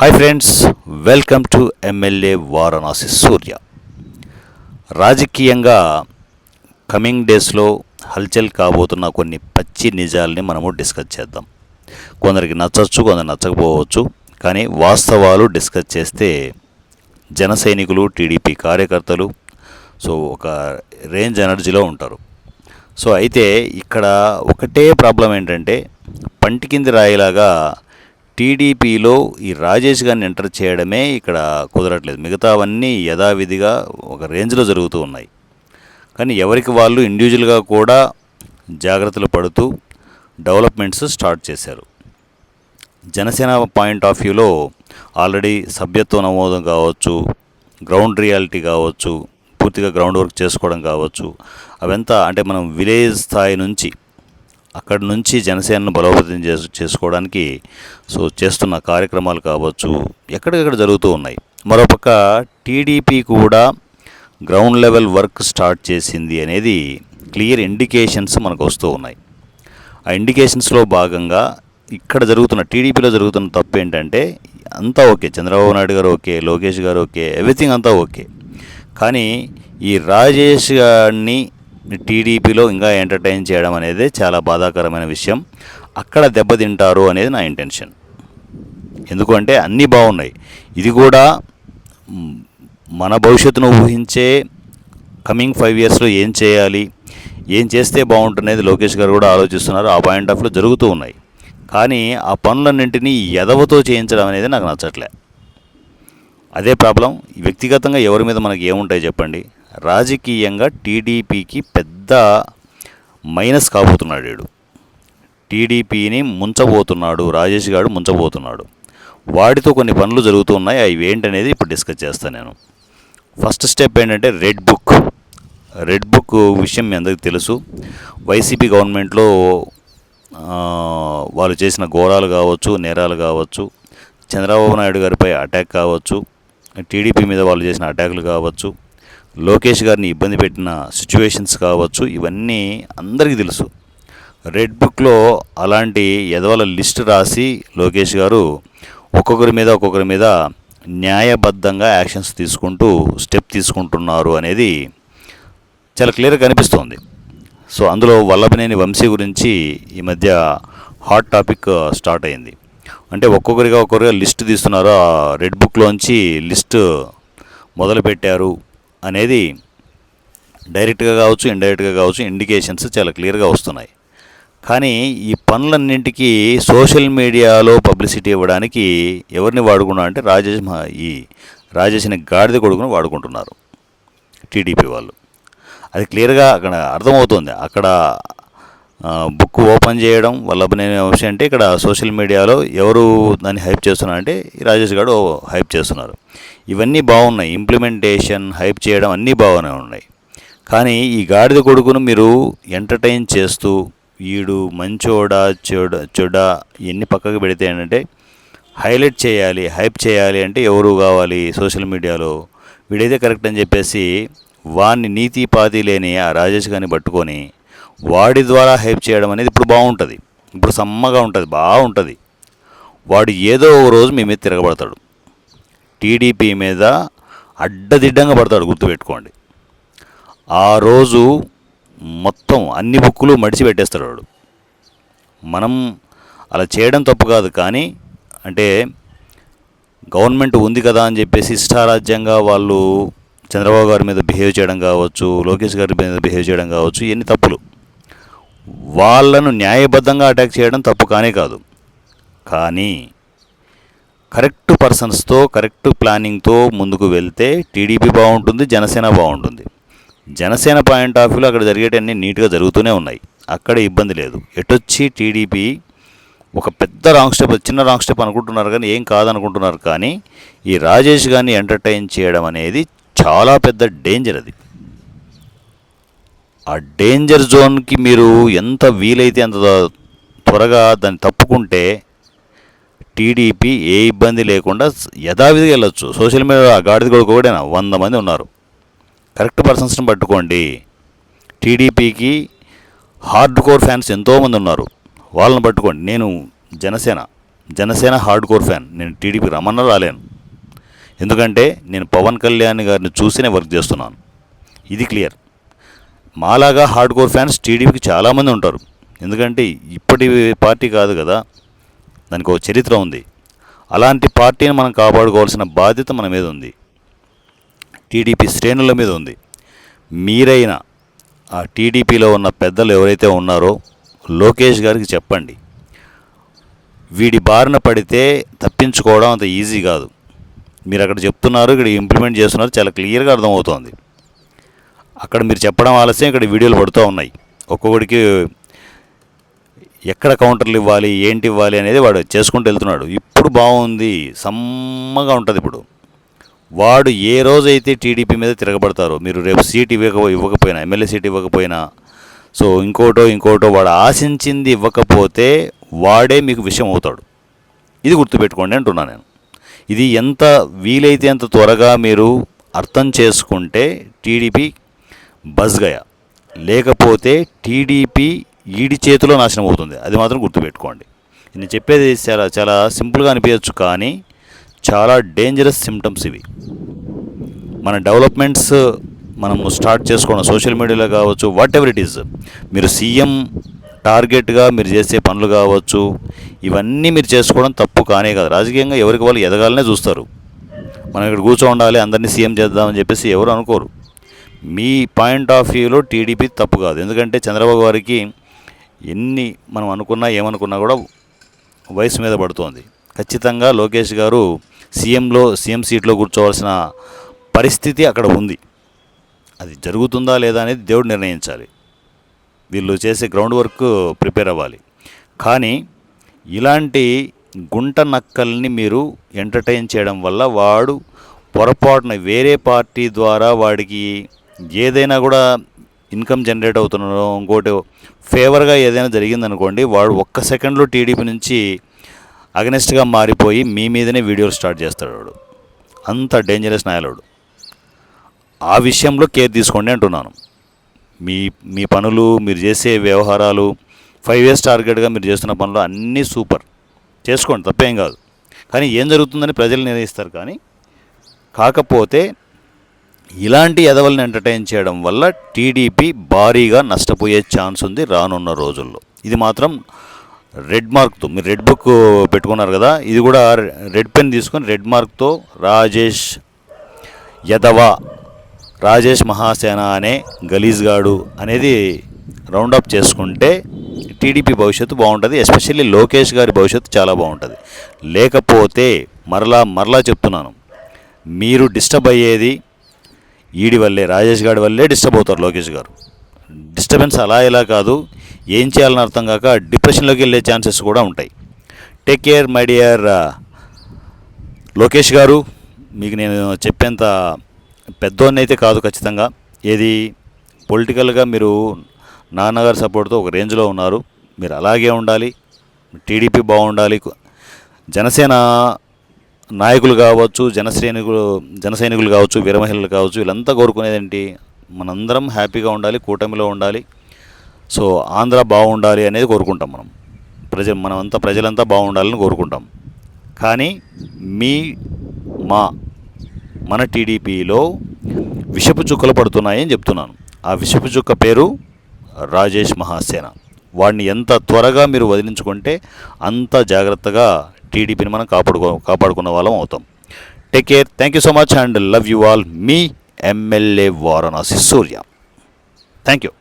Hi friends welcome to MLA Varanasi Surya రాజకీయంగా coming డేస్లో హల్చల్ కాబోతున్న కొన్ని పచ్చి నిజాలని మనము డిస్కస్ చేద్దాం. కొందరికి నచ్చచ్చు కొందరు నచ్చకపోవచ్చు కానీ వాస్తవాలు డిస్కస్ చేస్తే జన సైనికులు టీడీపీ కార్యకర్తలు సో ఒక రేంజ్ ఎనర్జీలో ఉంటారు. సో అయితే ఇక్కడ ఒకటే ప్రాబ్లం ఏంటంటే పంటి కింది రాయిలాగా టీడీపీలో ఈ రాజేష్ గారిని ఎంటర్ చేయడమే ఇక్కడ కుదరట్లేదు. మిగతావన్నీ యథావిధిగా ఒక రేంజ్లో జరుగుతూ ఉన్నాయి. కానీ ఎవరికి వాళ్ళు ఇండివిజువల్గా కూడా జాగ్రత్తలు పడుతూ డెవలప్మెంట్స్ స్టార్ట్ చేశారు. జనసేన పాయింట్ ఆఫ్ వ్యూలో ఆల్రెడీ సభ్యత్వ నమోదం కావచ్చు గ్రౌండ్ రియాలిటీ కావచ్చు పూర్తిగా గ్రౌండ్ వర్క్ చేసుకోవడం కావచ్చు అవంతా అంటే మనం విలేజ్ స్థాయి నుంచి అక్కడి నుంచి జనసేనను బలోపేతం చేసు చేసుకోవడానికి సో చేస్తున్న కార్యక్రమాలు కావచ్చు ఎక్కడికక్కడ జరుగుతూ ఉన్నాయి. మరోపక్క టీడీపీ కూడా గ్రౌండ్ లెవెల్ వర్క్ స్టార్ట్ చేసింది అనేది క్లియర్ ఇండికేషన్స్ మనకు వస్తూ ఉన్నాయి. ఆ ఇండికేషన్స్లో భాగంగా ఇక్కడ జరుగుతున్న టీడీపీలో జరుగుతున్న తప్పు ఏంటంటే అంతా ఓకే చంద్రబాబు నాయుడు గారు ఓకే లోకేష్ గారు ఓకే ఎవ్రీథింగ్ అంతా ఓకే. కానీ ఈ రాజేష్ గారిని టీడీపీలో ఇంకా ఎంటర్టైన్ చేయడం అనేది చాలా బాధాకరమైన విషయం. అక్కడ దెబ్బతింటారు అనేది నా ఇంటెన్షన్. ఎందుకంటే అన్నీ బాగున్నాయి. ఇది కూడా మన భవిష్యత్తును ఊహించే కమింగ్ ఫైవ్ ఇయర్స్లో ఏం చేయాలి ఏం చేస్తే బాగుంటున్నది లోకేష్ గారు కూడా ఆలోచిస్తున్నారు. ఆ పాయింట్ ఆఫ్లో జరుగుతూ ఉన్నాయి. కానీ ఆ పనులన్నింటినీ ఎదవతో చేయించడం అనేది నాకు నచ్చట్లే. అదే ప్రాబ్లం. వ్యక్తిగతంగా ఎవరి మీద మనకి ఏముంటాయి చెప్పండి? రాజకీయంగా టీడీపీకి పెద్ద మైనస్ కాబోతున్నాడు వీడు. టీడీపీని ముంచబోతున్నాడు రాజేష్ గారు ముంచబోతున్నాడు. వాడితో కొన్ని పనులు జరుగుతున్నాయి అవి ఏంటనేది ఇప్పుడు డిస్కస్ చేస్తాను నేను. ఫస్ట్ స్టెప్ ఏంటంటే రెడ్ బుక్. రెడ్ బుక్ విషయం మీ అందరికీ తెలుసు. వైసీపీ గవర్నమెంట్లో వాళ్ళు చేసిన ఘోరాలు కావచ్చు నేరాలు కావచ్చు చంద్రబాబు నాయుడు గారిపై అటాక్ కావచ్చు టీడీపీ మీద వాళ్ళు చేసిన అటాకులు కావచ్చు లోకేష్ గారిని ఇబ్బంది పెట్టిన సిచ్యువేషన్స్ కావచ్చు ఇవన్నీ అందరికీ తెలుసు. రెడ్ బుక్లో అలాంటి ఎదవల లిస్ట్ రాసి లోకేష్ గారు ఒక్కొక్కరి మీద ఒక్కొక్కరి మీద న్యాయబద్ధంగా యాక్షన్స్ తీసుకుంటూ స్టెప్ తీసుకుంటున్నారు అనేది చాలా క్లియర్గా కనిపిస్తోంది. సో అందులో వల్లభనేని వంశీ గురించి ఈ మధ్య హాట్ టాపిక్ స్టార్ట్ అయింది. అంటే ఒక్కొక్కరిగా ఒక్కొక్కరిగా లిస్ట్ తీస్తున్నారు? ఆ రెడ్ బుక్లోంచి లిస్ట్ మొదలుపెట్టారు. అనేది డైరెక్ట్గా కావచ్చు ఇండైరెక్ట్గా కావచ్చు ఇండికేషన్స్ చాలా క్లియర్గా వస్తున్నాయి. కానీ ఈ పనులన్నింటికీ సోషల్ మీడియాలో పబ్లిసిటీ ఇవ్వడానికి ఎవరిని వాడుకున్నా అంటే రాజేష్ ఈ రాజేష్ని గాడిద కొడుకుని వాడుకుంటున్నారు టీడీపీ వాళ్ళు. అది క్లియర్గా అక్కడ అర్థమవుతుంది. అక్కడ బుక్ ఓపెన్ చేయడం వల్లభనేని వంశీ అంటే ఇక్కడ సోషల్ మీడియాలో ఎవరు దాన్ని హైప్ చేస్తున్నారంటే అంటే రాజేష్ గారు హైప్ చేస్తున్నారు. ఇవన్నీ బాగున్నాయి. ఇంప్లిమెంటేషన్ హైప్ చేయడం అన్నీ బాగానే ఉన్నాయి. కానీ ఈ గాడిద కొడుకును మీరు ఎంటర్టైన్ చేస్తూ వీడు మంచోడా చెడ చెడ ఇవన్నీ పక్కకు పెడితే ఏంటంటే హైలైట్ చేయాలి హైప్ చేయాలి అంటే ఎవరు కావాలి సోషల్ మీడియాలో? వీడైతే కరెక్ట్ అని చెప్పేసి వాడిని నీతి పాతి లేని ఆ రాజేష్ గారిని పట్టుకొని వాడి ద్వారా హైప్ చేయడం అనేది ఇప్పుడు బాగుంటుంది. ఇప్పుడు సమ్మగా ఉంటుంది బాగుంటుంది. వాడు ఏదో ఒక రోజు మీ మీద తిరగబడతాడు. టీడీపీ మీద అడ్డదిడ్డంగా పడతాడు గుర్తుపెట్టుకోండి. ఆ రోజు మొత్తం అన్ని బుక్కులు మడిచి పెట్టేస్తాడు వాడు. మనం అలా చేయడం తప్పు కాదు కానీ అంటే గవర్నమెంట్ ఉంది కదా అని చెప్పేసి ఇష్టారాజ్యంగా వాళ్ళు చంద్రబాబు గారి మీద బిహేవ్ చేయడం కావచ్చు లోకేష్ గారి మీద బిహేవ్ చేయడం కావచ్చు ఇవన్నీ తప్పులు. వాళ్ళను న్యాయబద్ధంగా అటాక్ చేయడం తప్పు కానే కాదు. కానీ కరెక్ట్ పర్సన్స్తో కరెక్ట్ ప్లానింగ్తో ముందుకు వెళ్తే టీడీపీ బాగుంటుంది జనసేన బాగుంటుంది. జనసేన పాయింట్ ఆఫ్ వ్యూలో అక్కడ జరిగేటన్నీ నీట్గా జరుగుతూనే ఉన్నాయి. అక్కడ ఇబ్బంది లేదు. ఎటొచ్చి టీడీపీ ఒక పెద్ద రాంగ్ స్టెప్ చిన్న రాంగ్ స్టెప్ అనుకుంటున్నారు కానీ ఏం కాదనుకుంటున్నారు కానీ ఈ రాజేష్ గారిని ఎంటర్టైన్ చేయడం అనేది చాలా పెద్ద డేంజర్ అది. ఆ డేంజర్ జోన్కి మీరు ఎంత వీలైతే అంత త్వరగా దాన్ని తప్పుకుంటే టీడీపీ ఏ ఇబ్బంది లేకుండా యథావిధిగా వెళ్ళొచ్చు. సోషల్ మీడియా గాడిద కొడుకు కూడా వంద మంది ఉన్నారు. కరెక్ట్ పర్సన్స్ని పట్టుకోండి. టీడీపీకి హార్డ్ కోర్ ఫ్యాన్స్ ఎంతోమంది ఉన్నారు. వాళ్ళని పట్టుకోండి. నేను జనసేన. Janasena hardcore fan. నేను టీడీపీ రమ్మన్నా రాలేను. ఎందుకంటే నేను పవన్ కళ్యాణ్ గారిని చూసినే వర్క్ చేస్తున్నాను. ఇది క్లియర్. మాలాగా హార్డ్ కోర్ ఫ్యాన్స్ టీడీపీకి చాలామంది ఉంటారు. ఎందుకంటే ఇప్పటి పార్టీ కాదు కదా దానికి ఒక చరిత్ర ఉంది. అలాంటి పార్టీని మనం కాపాడుకోవాల్సిన బాధ్యత మన మీద ఉంది. టీడీపీ శ్రేణుల మీద ఉంది. మీరైనా ఆ టీడీపీలో ఉన్న పెద్దలు ఎవరైతే ఉన్నారో లోకేష్ గారికి చెప్పండి. వీడి బారిన పడితే తప్పించుకోవడం అంత ఈజీ కాదు. మీరు అక్కడ చెప్తున్నారు ఇక్కడ ఇంప్లిమెంట్ చేస్తున్నారు చాలా క్లియర్గా అర్థమవుతోంది. అక్కడ మీరు చెప్పడం ఆలస్యం ఇక్కడ వీడియోలు పడుతూ ఉన్నాయి. ఒక్కొక్కడికి ఎక్కడ కౌంటర్లు ఇవ్వాలి ఏంటి ఇవ్వాలి అనేది వాడు చేసుకుంటూ వెళ్తున్నాడు. ఇప్పుడు బాగుంది సమ్మగా ఉంటుంది ఇప్పుడు. వాడు ఏ రోజైతే టీడీపీ మీద తిరగబడతారో మీరు రేపు సీట్ ఇవ్వక ఇవ్వకపోయినా ఎమ్మెల్యే సీట్ ఇవ్వకపోయినా సో ఇంకోటో ఇంకోటో వాడు ఆశించింది ఇవ్వకపోతే వాడే మీకు విషయం అవుతాడు. ఇది గుర్తుపెట్టుకోండి అంటున్నాను నేను. ఇది ఎంత వీలైతే అంత త్వరగా మీరు అర్థం చేసుకుంటే టీడీపీ బజ్గయ లేకపోతే టీడీపీ ఈడి చేతిలో నాశనం అవుతుంది. అది మాత్రం గుర్తుపెట్టుకోండి. నేను చెప్పేది చాలా చాలా సింపుల్గా అనిపించచ్చు కానీ చాలా డేంజరస్ సిమ్టమ్స్ ఇవి. మన డెవలప్మెంట్స్ మనము స్టార్ట్ చేసుకోవడం సోషల్ మీడియాలో కావచ్చు వాట్ ఎవర్ ఇట్ ఈస్ మీరు సీఎం టార్గెట్గా మీరు చేసే పనులు కావచ్చు ఇవన్నీ మీరు చేసుకోవడం తప్పు కానే కాదు. రాజకీయంగా ఎవరికి వాళ్ళు ఎదగాలనే చూస్తారు. మనం ఇక్కడ కూర్చో ఉండాలి అందరినీ సీఎం చేద్దామని చెప్పేసి ఎవరు అనుకోరు. మీ పాయింట్ ఆఫ్ వ్యూలో టీడీపీ తప్పు కాదు. ఎందుకంటే చంద్రబాబు గారికి ఎన్ని మనం అనుకున్నా ఏమనుకున్నా కూడా వయసు మీద పడుతోంది. ఖచ్చితంగా లోకేష్ గారు సీఎంలో సీఎం సీట్లో కూర్చోవలసిన పరిస్థితి అక్కడ ఉంది. అది జరుగుతుందా లేదా అనేది దేవుడు నిర్ణయించాలి. వీళ్ళు చేసే గ్రౌండ్ వర్క్ ప్రిపేర్ అవ్వాలి. కానీ ఇలాంటి గుంట నక్కల్ని మీరు ఎంటర్టైన్ చేయడం వల్ల వాడు పొరపాటున వేరే పార్టీ ద్వారా వాడికి ఏదైనా కూడా ఇన్కమ్ జనరేట్ అవుతున్నాడో ఇంకోటి ఫేవర్గా ఏదైనా జరిగిందనుకోండి వాడు ఒక్క సెకండ్లో టీడీపీ నుంచి అగనెస్ట్గా మారిపోయి మీ మీదనే వీడియోలు స్టార్ట్ చేస్తాడు వాడు. అంత డేంజరస్ నాయలుడు ఆ విషయంలో కేర్ తీసుకోండి అంటున్నాను. మీ మీ పనులు మీరు చేసే వ్యవహారాలు ఫైవ్ ఇయర్స్ టార్గెట్గా మీరు చేస్తున్న పనులు అన్నీ సూపర్. చేసుకోండి తప్పేం కాదు. కానీ ఏం జరుగుతుందని ప్రజలు నిర్ణయిస్తారు కానీ కాకపోతే ఇలాంటి ఎదవల్ని ఎంటర్టైన్ చేయడం వల్ల టీడీపీ భారీగా నష్టపోయే ఛాన్స్ ఉంది రానున్న రోజుల్లో. ఇది మాత్రం రెడ్ మార్క్తో మీరు రెడ్ బుక్ పెట్టుకున్నారు కదా ఇది కూడా రెడ్ పెన్ తీసుకొని రెడ్ మార్క్తో రాజేష్ యదవ రాజేష్ మహాసేన అనే గలీజ్గాడు అనేది రౌండప్ చేసుకుంటే టీడీపీ భవిష్యత్తు బాగుంటుంది ఎస్పెషల్లీ లోకేష్ గారి భవిష్యత్తు చాలా బాగుంటుంది. లేకపోతే మరలా మరలా చెప్తున్నాను మీరు డిస్టర్బ్ అయ్యేది ఈడి వల్లే రాజేష్ గారి వల్లే డిస్టర్బ్ అవుతారు లోకేష్ గారు. డిస్టర్బెన్స్ అలా ఇలా కాదు ఏం చేయాలని అర్థం కాక డిప్రెషన్లోకి వెళ్ళే ఛాన్సెస్ కూడా ఉంటాయి. Take care my dear Lokesh garu మీకు నేను చెప్పేంత పెద్దోన్ని అయితే కాదు ఖచ్చితంగా. ఏది పొలిటికల్గా మీరు నాన్నగారి సపోర్ట్తో ఒక రేంజ్లో ఉన్నారు మీరు అలాగే ఉండాలి టీడీపీ బాగుండాలి జనసేన నాయకులు కావచ్చు జనసైనికులు జనసైనికులు కావచ్చు వీరమహిళలు కావచ్చు వీళ్ళంతా కోరుకునేది ఏంటి? మనందరం హ్యాపీగా ఉండాలి కూటమిలో ఉండాలి. సో ఆంధ్ర బాగుండాలి అనేది కోరుకుంటాం మనం. ప్రజ మనమంతా ప్రజలంతా బాగుండాలని కోరుకుంటాం. కానీ మీ మా మన టీడీపీలో విషపు చుక్కలు పడుతున్నాయని చెప్తున్నాను. ఆ విషపు చుక్క పేరు రాజేష్ మహాసేన. వాడిని ఎంత త్వరగా మీరు వదిలించుకుంటే అంత జాగ్రత్తగా టీడీపీని మనం కాపాడుకో కాపాడుకున్న వాళ్ళం అవుతాం. Take care thank you so much and love you all me MLA Varanasi Surya. Thank you